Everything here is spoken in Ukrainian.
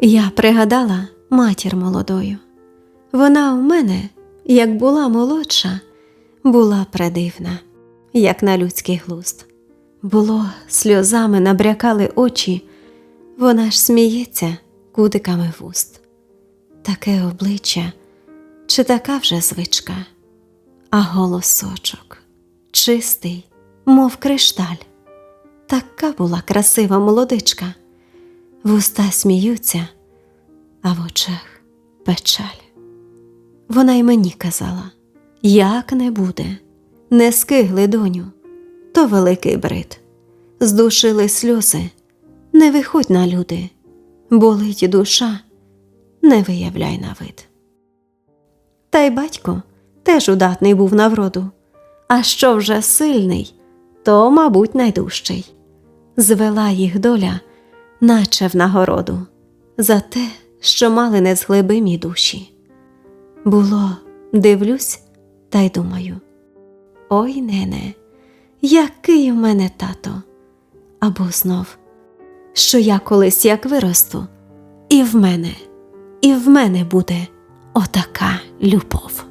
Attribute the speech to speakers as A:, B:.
A: Я пригадала матір молодою. Вона у мене, як була молодша, була предивна, як на людський глузд. Було, сльозами набрякали очі, вона ж сміється кутиками вуст. Таке обличчя, чи така вже звичка, а голосочок чистий, мов кришталь. Така була красива молодичка. Вуста сміються, а в очах печаль. Вона й мені казала: як не буде, не скигли доню, то великий брид. Здушили сльози, не виходь на люди, болить душа, не виявляй на вид. Та й батько теж удатний був на вроду, а що вже сильний, то, мабуть, найдужчий. Звела їх доля, наче в нагороду, за те, що мали незглибимі душі. Було, дивлюсь та й думаю: ой, нене, який у мене тато, або знов, що я колись як виросту, і в мене, і в мене буде отака любов.